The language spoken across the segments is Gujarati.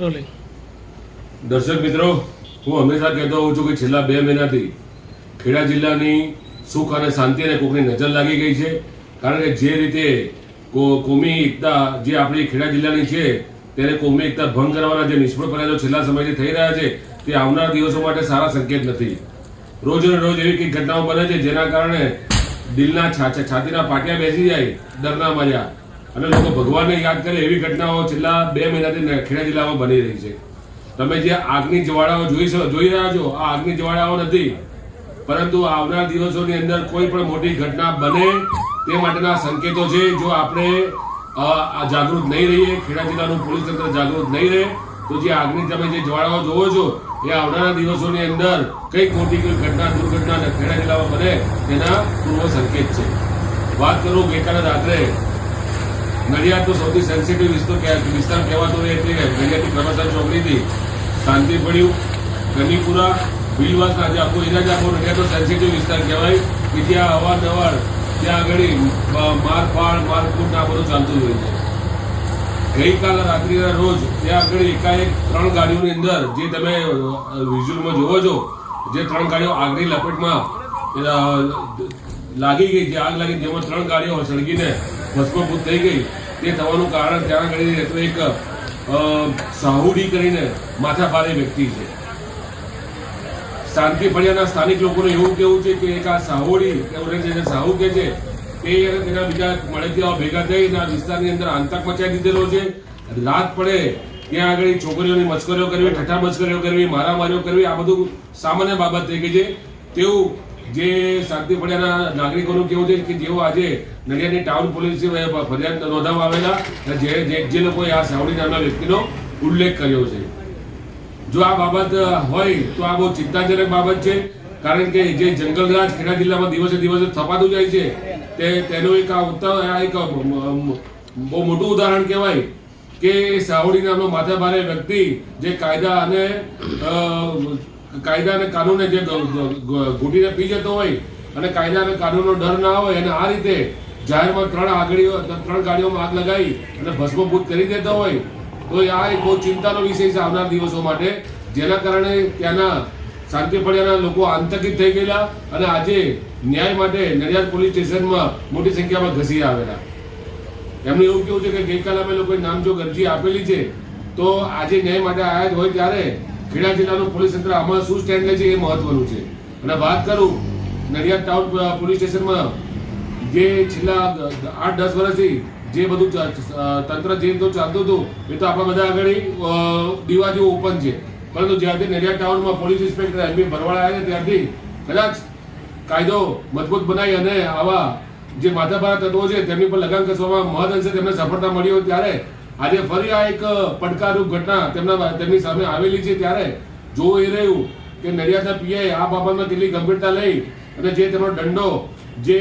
રોલિંગ દર્શક મિત્રો હું હંમેશા કહેતો હોઉં છું કે છેલ્લા બે મહિનાથી ખેડા જિલ્લાની સુખ અને શાંતિ અને કોકની નજર લાગી ગઈ છે. કારણ કે જે રીતે કોમી એકતા જે આપણી ખેડા જિલ્લાની છે તેને કોમી એકતા ભંગ કરવાના જે નિષ્ફળ પ્રયાસો છેલ્લા સમયથી થઈ રહ્યા છે તે આવનાર દિવસો માટે સારા સંકેત નથી. રોજ ને રોજ એવી કંઈક ઘટનાઓ બને છે જેના કારણે દિલના છાતીના પાટિયા બેસી જાય ડરના માર્યા. અને લોકો ભગવાનને યાદ કરે એવી ઘટનાઓ છેલ્લા બે મહિનાથી ખેડા જિલ્લામાં બની રહી છે. તમે જે આગની જ્વાળાઓ જોઈ જોઈ રહ્યા છો, આ આગની જ્વાળાઓ નથી. પરંતુ આવનાર દિવસોની અંદર કોઈ પણ મોટી ઘટના બને તે માટેના સંકેતો છે. જો આપણે જાગૃત નહીં રહીએ, ખેડા જિલ્લાનું પોલીસ તંત્ર જાગૃત નહીં રહે, તો જે આગની તમે જે જ્વાળાઓ જોવો છો, એ આવનારા દિવસોની અંદર કઈ મોટી કોઈ ઘટના, દુર્ઘટના ખેડા જિલ્લામાં બને, તેના પૂર્વ સંકેત છે. વાત કરું ગઈકાલે રાત્રે નડિયાદ તો સૌથી સેન્સિટિવ વિસ્તાર વિસ્તાર કહેવાતો એટલે નડિયાદની કર્મચારી ચોકડીથી શાંતિ પડ્યું ગનીપુરા, ભીલવાસ, આજે આખો એરિયા જ આખો નડિયાદનો સેન્સિટિવ વિસ્તાર કહેવાય. કે જ્યાં અવારનવાર ત્યાં આગળ મારફાડ મારકૂટ આ બધું ચાલતું હોય છે. ગઈકાલે રાત્રિના રોજ ત્યાં આગળ એકાએક ત્રણ ગાડીઓની અંદર જે તમે વિઝ્યુઅલમાં જોવો છો, જે ત્રણ ગાડીઓ આગની લપેટમાં લાગી ગઈ જે આગ લાગી જેમાં ત્રણ ગાડીઓ સળગીને ભસ્મભૂત થઈ ગઈ. તે થવાનું કારણ ત્યાં આગળ તો એક સાહુડી કરીને માથાભારે વ્યક્તિ છે. શાંતિ ફળિયાના સ્થાનિક લોકોને એવું કેવું છે કે એક આ સાહોડી સાહુ કે છે, તે તેના બીજા મળેતીઓ ભેગા થઈ અને આ વિસ્તારની અંદર આંતક મચાવી દીધેલો છે. રાત પડે, ત્યાં આગળ છોકરીઓની મસ્કરીઓ કરવી, ઠઠા મસ્કરીઓ કરવી, મારામારીઓ કરવી, આ બધું સામાન્ય બાબત થઈ ગઈ છે. તેવું જે શાંતિ ફળિયાના નાગરિકોનું કેવું છે કે જેઓ આજે નડિયાદની ટાઉન પોલીસ ફરિયાદ નોંધાવવા આવેલા જે, જે- લોકોએ આ સાવડી નામના વ્યક્તિનો ઉલ્લેખ કર્યો છે. જો આ બાબત હોય તો આ બહુ ચિંતાજનક બાબત છે, કારણ કે જે જંગલરાજ ખેડા જિલ્લામાં દિવસે દિવસે થપાતું જાય છે, તે, તેનું એક આ ઉત્તમ આ એક બહુ મોટું ઉદાહરણ કહેવાય કે સાવડી નામનો માથાભારે વ્યક્તિ જે કાયદા અને કાયદા અને કાનૂને જે ઘૂંટીને પી જતો હોય અને કાયદા અને કાનૂનનો ડર ના હોય અને આ રીતે જાહેરમાં ત્રણ આગળીઓ, ત્રણ ગાડીઓમાં આગ લગાવી અને ભસ્મભૂત કરી દેતો હોય, તો આ એક બહુ ચિંતાનો વિષય છે આવનાર દિવસો માટે. જેના કારણે ત્યાંના શાંતિ પડ્યાના લોકો આંતકિત થઈ ગયેલા અને આજે ન્યાય માટે નડિયાદ પોલીસ સ્ટેશનમાં મોટી સંખ્યામાં ઘસી આવેલા. એમનું એવું કેવું છે કે ગઈકાલે અમે લોકોએ નામજો અરજી આપેલી છે. તો આજે ન્યાય માટે આયા હોય ત્યારે ખેડા જિલ્લાનું પોલીસ તંત્ર આમાં શું સ્ટેન્ડ લે છે એ મહત્વનું છે. અને વાત કરું, નડિયાદ ટાઉન પોલીસ સ્ટેશનમાં જે છેલ્લા આઠ, દસ વર્ષથી જે બધું તંત્ર જે તો ચાલતું હતું, એ તો આપણા બધા આગળ દીવા જેવું ઓપન છે. પરંતુ જ્યારથી નડિયાદ ટાઉનમાં પોલીસ ઇન્સ્પેક્ટર એમ. ભરવાડા ભરવાડ આવ્યા ત્યારથી કદાચ કાયદો મજબૂત બનાવી અને આવા જે માથાભારા તત્વો છે, તેમની પર લગામ કસવામાં મહદ અંશે તેમને સફળતા મળી હોય ત્યારે આજે ફરી આ એક પડકારરૂપ ઘટના તેમના તેમની સામે આવેલી છે ત્યારે જોવું એ રહ્યું કે નડિયાદના પીઆઈ આ બાબતમાં કેટલી ગંભીરતા લઈ અને જે તેમનો દંડો, જે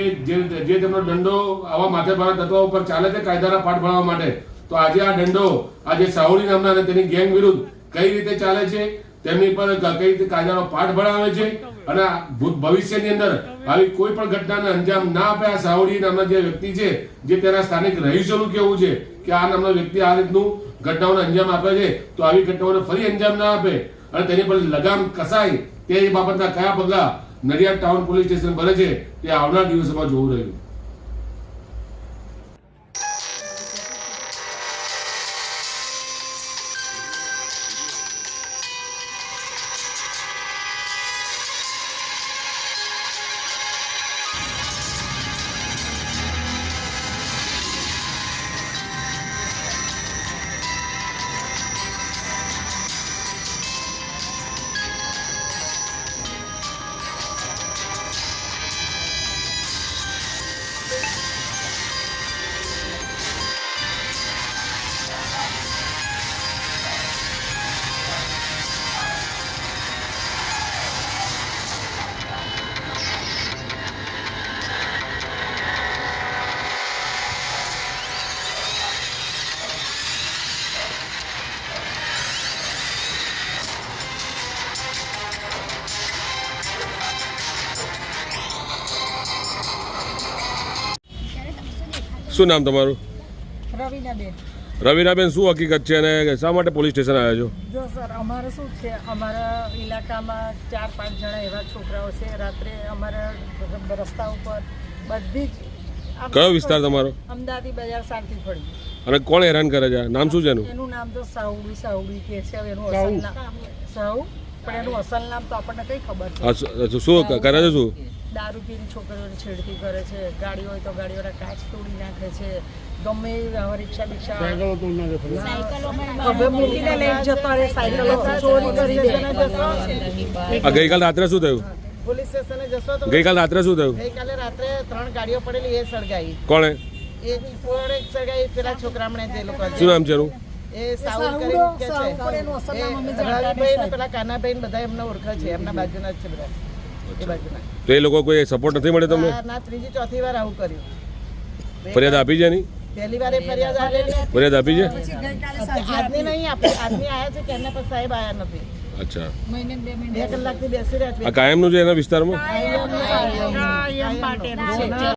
જે તેમનો દંડો આવા માથેભારા તત્વો ઉપર ચાલે છે કાયદાના પાઠ ભણવા માટે. તો આજે આ દંડો આજે સાહોડી નામના અને તેની ગેંગ વિરુદ્ધ કઈ રીતે ચાલે છે? તેમની પર કઈ રીતે કાયદાનો પાઠ ભણાવે છે? અને ભવિષ્યની અંદર આવી કોઈ પણ ઘટનાને અંજામ ના આપે આ સાવડી નામના જે વ્યક્તિ છે, જે તેના સ્થાનિક રહીશોનું કેવું છે કે આ નામનો વ્યક્તિ આ રીતનું ઘટનાઓને અંજામ આપે છે, તો આવી ઘટનાઓને ફરી અંજામ ના આપે અને તેની પર લગામ કસાય તે બાબતના કયા પગલા નડિયાદ ટાઉન પોલીસ સ્ટેશન ભરે છે તે આવનાર દિવસોમાં જોવું રહ્યું. શું નામ તમારું? રવિના બેન રવિનાબેન શું હકીકત છે અને શા માટે પોલીસ સ્ટેશન આવ્યા છો? જો સર અમારે શું છે અમારા ઇલાકામાં ચાર પાંચ જણા એવા છોકરાઓ છે. રાત્રે અમારા રસ્તા ઉપર બધી જ કયો વિસ્તાર તમારો? અમદાવાદી બજાર શાંતિ પડી અને કોણ હેરાન કરે છે? નામ શું છે એનું? એનું નામ તો સાઉડી સાઉડી કે છે. હવે એનું અસલ નામ સાઉ. પણ એનું અસલ નામ તો આપણને કઈ ખબર છે. શું કરે છે શું? દારૂ પીને છોકરીઓને છેડતી કરે છે. ગાડી હોય તો ગાડીઓના કાચ તોડી નાખે છે. ગમે એવી હવે રિક્ષા બિક્ષા હવે મૂકીને લઈ જતો રહે સાયકલો. ચોરી કરી દે આ ગઈકાલ રાત્રે શું થયું? પોલીસ સ્ટેશને જશો તો ગઈકાલ રાત્રે શું થયું? ગઈકાલે રાત્રે ત્રણ ગાડીઓ પડેલી એ સળગાઈ. કોણે? એક પોળે સળગાઈ પેલા છોકરામણે જે લોકો શું નામ છે એ સાઉલ કરી કે છે. રવિભાઈ ને પેલા કાનાભાઈ ને બધા એમને ઓળખે છે. એમના બાજુના જ છે બધા. એ બાજુના તો એ લોકો કોઈ સપોર્ટ નથી મળે તમને? ના ત્રીજી ચોથી વાર આવું કર્યું. ફરિયાદ આપી છે એની? પહેલી વાર એ ફરિયાદ આવેલી ફરિયાદ આપી છે? આજની નહીં આપણે આજની આયા છે કે એમના પર સાહેબ આયા નથી. અચ્છા. બે કલાકથી બેસી રહ્યા છે. આ કાયમનું છે એના વિસ્તારમાં? કાયમ